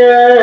yeah.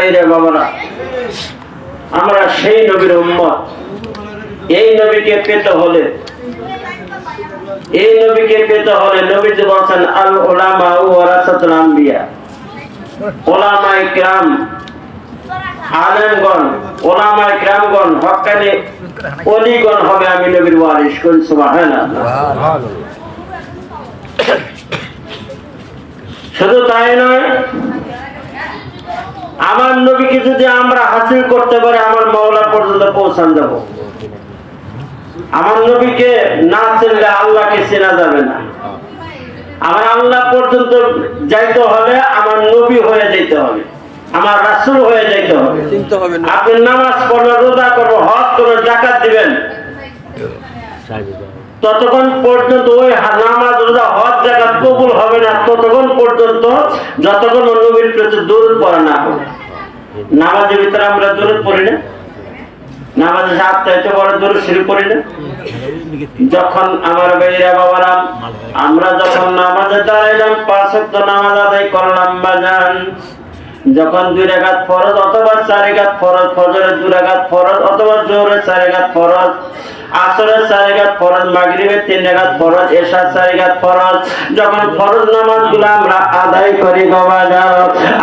আমার ভাইরে বাবারা আমরা সেই নবীর উম্মত। এই নবীকে পেতে হলে এই নবীকে পেতে হলে নবী যে বলছেন আল ওলামা ও ওয়ারাসাতুল আম্বিয়া। ওলামা ইকরাম আলেমগণ ওলামা ইকরামগণ হক্কানি অলিগণ হবে আমি নবীর ওয়ারিস কোন সুবহানাল্লাহ। শুধু তাই নয় আমার নবীকে যদি আমরা হাসিল করতে পারি আমার মাওলা পর্যন্ত পৌঁছান যাব। আমার নবীকে না চিনলে আল্লাহকে চেনা যাবে না। আমার আল্লাহ পর্যন্ত যাইতে হলে আমার নবী হয়ে যেতে হবে আমার রাসূল হয়ে যাইতে হবে। চিনতে হবে না। আপনি নামাজ পড়বেন রোজা করব হজ করবেন জাকাত দিবেন। ততক্ষণ পর্যন্ত ওই নামাজ রোজা হজ জাকাত কবুল হবে না, ততক্ষণ পর্যন্ত যতক্ষণ নবীর প্রতি দূর পড়া না নামাজের ভিতরে আমরা দূর পড়ি না? নামাজে সাতটাইতে বড় দূর শুরু করি না? যখন আমার বেইরা বাবারা, আমরা যখন নামাজে দাঁড়াইলাম, পাঁচ ওয়াক্ত নামাজ আদায় করলাম বাজান, যখন দুই রাকাত ফরজ অথবা চার রাকাত ফরজ, ফজরের দুই রাকাত ফরজ অথবা জোহরের চার রাকাত ফরজ আসরের চার ফরজ মাগরিবের তিন রাকাত ফরজ এশার চার ফরজ। যখন ফরজ নামাজগুলো আমরা আদায় করি বাবা যাও।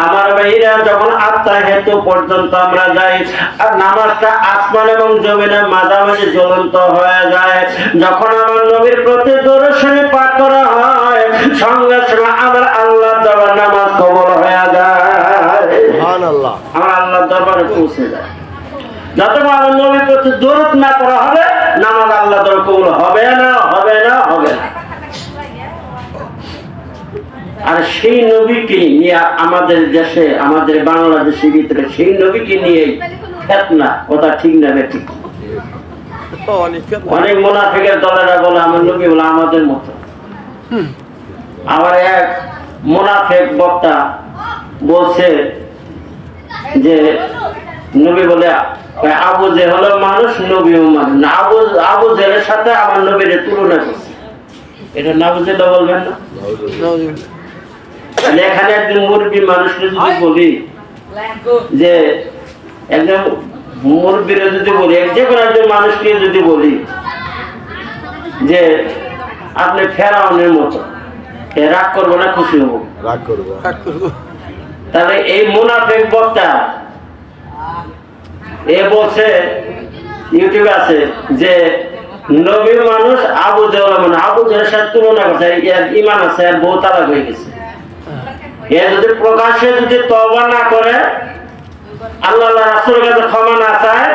আমার ভাইরা যখন আত্মা হেতু পর্যন্ত আমরা যাই আর নামাজটা আসমান এবং জমিনের মাঝামাঝি জ্বলন্ত হয়ে যায়। যখন আমার নবীর প্রতি দর্শনে পাঠ করা হয় সঙ্গে সঙ্গে আমার আল্লাহ দেওয়ার নামাজ কবল হয়ে যায়। আমার আল্লাহ দরবারে পৌঁছে যায়। যতক্ষণ আমার নবীর প্রতি দূরত না করা হবে নামাজ আল্লাহ দর কবুল হবে না হবে না হবে না। আর সেই নবীকে নিয়ে আমাদের দেশে আমাদের বাংলাদেশের ভিতরে সেই নবীকে নিয়ে না কথা ঠিক না ঠিক? অনেক অনেক মোনাফিকের দলেরা বলে আমার নবী বলে আমাদের মতো। আবার এক মোনাফেক বক্তা বলছে যে নবী বলে আবু যে হলো মানুষ নবী মানুষ। না, আবু আবু জেলের সাথে আমার নবীর তুলনা করছে। এটা না বুঝলে বলবেন না? এখানে একজন মুরব্বী মানুষকে যদি বলি যে একজন মুরব্বীরা যদি বলি এক যে কোনো একজন মানুষকে যদি বলি যে আপনি ফেরাউনের মতো রাগ করব না খুশি হব? রাগ করব। তাহলে এই মুনাফেক বক্তা এ বলছে, ইউটিউবে আছে যে নবী মানুষ আবু মানে আবু জেলের সাথে তুলনা করছে এর ইমান আছে আর বহু তালাক হয়ে গেছে। এ যদি প্রকাশ্যে যদি তবা না করে, আল্লাহ রাসুলের কাছে ক্ষমা না চায়,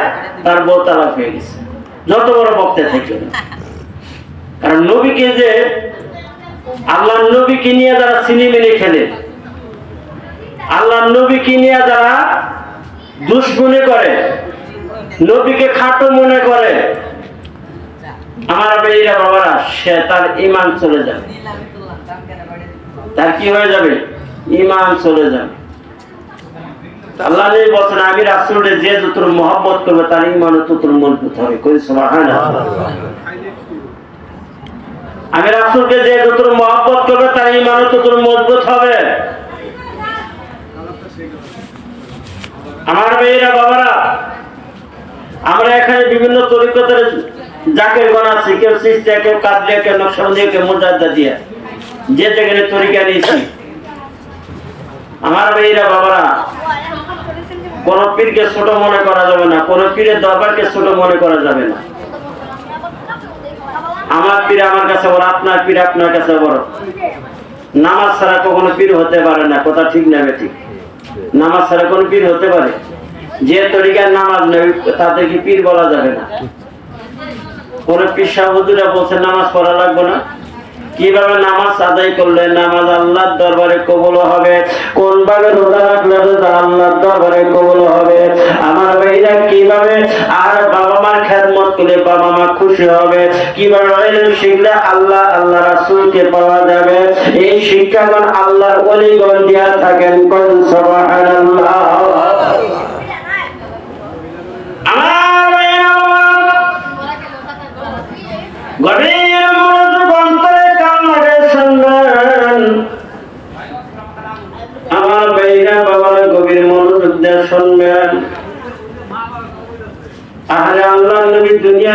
তার বউ তালাক হয়ে গেছে। যত বড় বক্তা থেকে কারণ নবীকে যে, আল্লাহ নবীকে নিয়ে যারা সিনেমিনি খেলে, আল্লাহ নবীকে নিয়ে যারা দুশ্মনী করে, নবীকে খাটো মনে করে। আমার বেইরা বাবারা সে তার ইমান চলে যাবে। তার কি হয়ে যাবে? ইমান চলে যাবে। আল্লাহ বলছেন, আমি রাসূলের যে মহব্বত করবে, তার ইমান মজবুত হবে। কই সুবহানাল্লাহ। আমি রাসূলকে যে যতর মহব্বত করবে, তার ইমান ততর মজবুত হবে। আমার মেয়েরা, বাবারা, আমরা এখানে বিভিন্ন তরিকতের জাকের গণ আছি। কেউ সিস্টা কেউ কাদরিয়া কেউ নকশবন্দিয়া কেউ মুজাদ্দা দিয়া। যে যেখানে তরিকা নিয়েছি। আমার মেয়েরা, বাবারা, কোন পীরকে ছোট মনে করা যাবে না, কোন পীরের দরবারকে ছোট মনে করা যাবে না। আমার পীর আমার কাছে বড়, আপনার পীর আপনার কাছে বড়। নামাজ ছাড়া কখনো পীর হতে পারে না, কথা ঠিক না ঠিক নামাজ ছাড়া কোন পীর হতে পারে? যে তরিকার নামাজ নেই তাদেরকে পীর বলা যাবে না? কোন পীর সাহুদুরা বলছে, নামাজ পড়া লাগবে না। কীভাবে নামাজ আদায় করলে নামাজ আল্লাহর দরবারে কবুল হবে? কোন ভাবে রোজা রাখলে রোজা আল্লাহর দরবারে কবুল হবে? আমার ভাইরা, কীভাবে আর বাবা মার খেদমত করলে বাবা মা খুশি হবে? কীভাবে ইলম শিখলে আল্লাহ আল্লাহ রাসূলকে পাওয়া যাবে? এই শিক্ষাগণ আল্লাহর ওলিগণ দিয়া থাকেন কোন সুবহানাল্লাহ। আমার ভাইরা গভীর মনোযোগ অন্তরে কান লাগে শুনবেন আমার ভাইরা বাবারা গভীর মনোযোগ দিয়ে শুনবেন আহলে আল্লাহ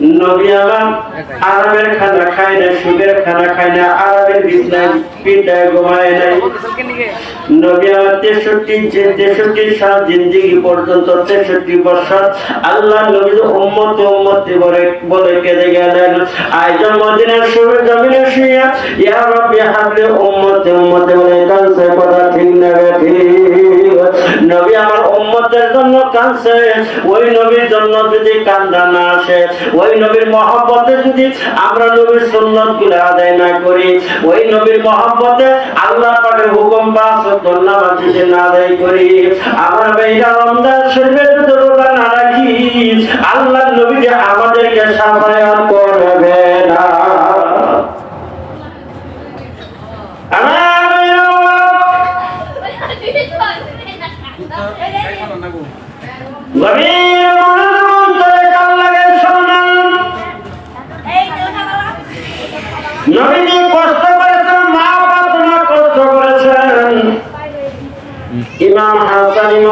নবী আমার আরামের খানা খায় না সুখের খানা খায় না আরামের বিছনায় পিঠায় ঘুমায় নাই। নবী আমার তেষট্টি, যে তেষট্টি সাল জিন্দিগি পর্যন্ত, তেষট্টি বছর আল্লাহ নবী উম্মত উম্মত বলে কেঁদে গেলেন। আজ মদিনার জমিনে শুয়ে ইয়া উম্মত উম্মত বলে ঠিক না ঠিক। নবী আমার উম্মতের জন্য কাঁদছে। ওই নবীর জন্য যদি কান্দা না আসে, ওই নবীর মহব্বতে যদি আমরা নবীর সুন্নতগুলো আদায় না করি, ওই নবীর মহব্বতে আল্লাহ পাকের হুকুম পাঁচ ধন্যবাদ যদি না আদায় করি। আমার ভাইরা রমজান শরীফের রোজা না রাখি। আল্লাহ নবী যে আমাদেরকে সাফায়াত করবে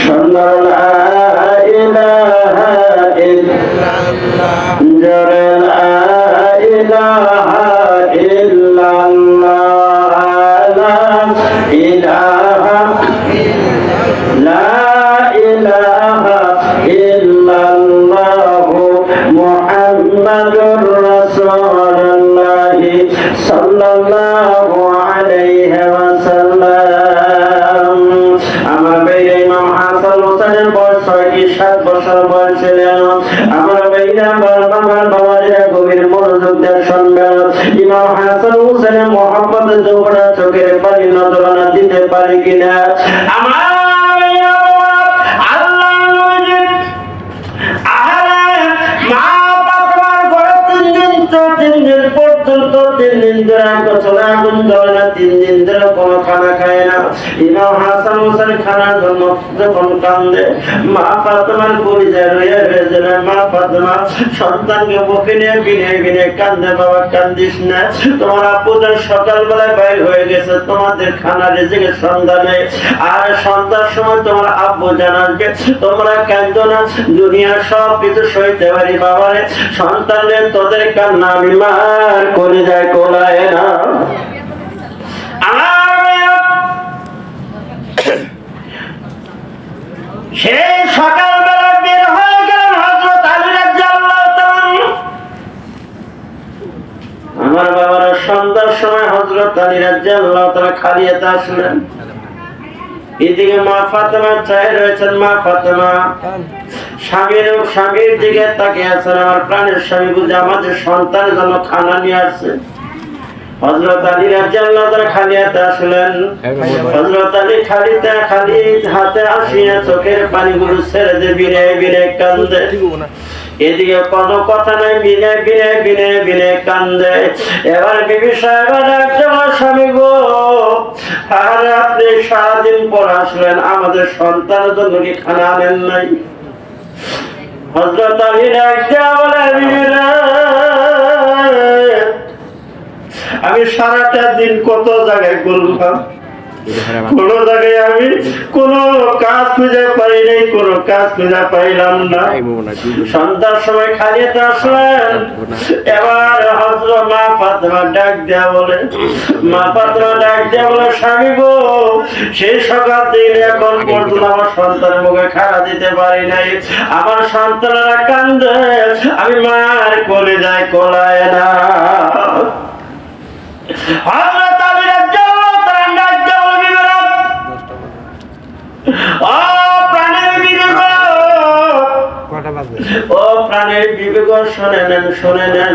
সুন্দর জরে ইলাহা ইল্লাল্লাহ জোরে আমার বাবারা গভীর মনোযোগ দিয়ে শুনবেন ইমাম হাসান হোসেনের মহব্বতের জোড়া চোখের পানি নজরানা দিতে পারি কিনা? আমার ভাইরা বাবা, আল্লাহ নবীজি আহারে, মা বাবার ঘরে তিন দিন তো তিন দিন পর্যন্ত তিন দিন ধরে আগুন জ্বলে না তিন দিন ধরে কোনো খানা খায় না। ইমাম হাসান হোসেন যখন কান্দে, মা ফাতেমার রয়ে মা ফাতেমা সন্তানকে বুকে নিয়ে বিনে বিনে কান্দে, বাবা কান্দিস না। তোমার আপুদের সকালবেলায় বাইর হয়ে গেছে, তোমাদের খানা সন্ধানে। আর সন্ধ্যার সময় তোমার আব্বু জানাকে তোমরা কান্দো না, দুনিয়ার সব কিছু সইতে পারি বাবারে। সন্তানের তোদের কান্না আমি মার করে যায় কোলায় না আমার আমার বাবার সন্ধ্যার সময় হজরত আলী আসলেন। এদিকে মা ফাতেমা চাই রয়েছেন মা ফাতেমা। স্বামীর স্বামীর দিকে তাকিয়ে আছেন, আমার প্রাণের স্বামী বুঝে আমাদের সন্তানের জন্য খানা নিয়ে আসছে। আলী খালি হাতে আসলেন। হজরত আলী খালিতে খালি হাতে আসিয়া চোখের পানিগুলো ছেড়ে দিয়ে কান্দে। এদিকে কোনো কথা নাই বিনে বিনে বিনে বিনে কান্দে। এবার বিবি আমার স্বামী গো আর আপনি সারাদিন পর আসলেন আমাদের সন্তানের জন্য কি খানা আনেন নাই? হজরত আলী ডাকছে বলে বিবি আমি সারাটা দিন কত জায়গায় ঘুরলাম কোন জায়গায় আমি কোন কাজ খুঁজে পাই নাই কোন কাজ খুঁজে পাইলাম না। সন্ধ্যার সময় খালিতে আসলেন এবার হজর মা ফাতেমা ডাক দেয়া বলে মা ফাতেমা ডাক দেয়া বলে স্বামী গো সেই সকাল থেকে এখন পর্যন্ত আমার সন্তানের মুখে খাড়া দিতে পারি নাই। আমার সন্তানেরা কান্দে আমি মার কোলে যাই কোলায় না। হযরত আলী রাদিয়াল্লাহু তাআলা ডাক ও প্রাণের বিবেক। ও প্রাণের বিবেক শুনে নেন শুনে নেন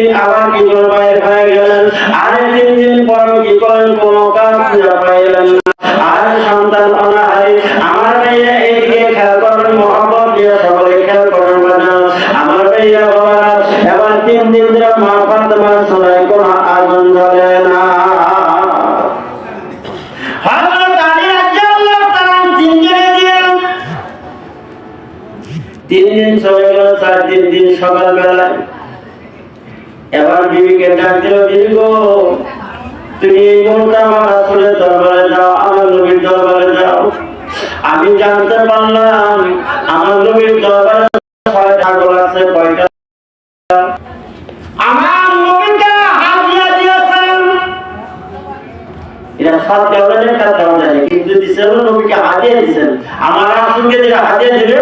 দিন গেল চার দিন দিন সকালবেলায় এবার বিবিকে ডাক দিল, বিবি গো, তুমি এই মুহূর্তে আমার রাসূলের দরবারে যাও, আমার নবীর দরবারে যাও। আমি জানতে পারলাম আমার নবীর দরবারে ছয় ছাগল আছে, কয়টা? আমার নবীকে হাদিয়া দিয়েছেন। এটা সব কেমন একটা কেমন জানি, কিন্তু দিচ্ছেন নবীকে হাদিয়া দিচ্ছেন আমার রাসূলকে যেটা হাদিয়া দিলে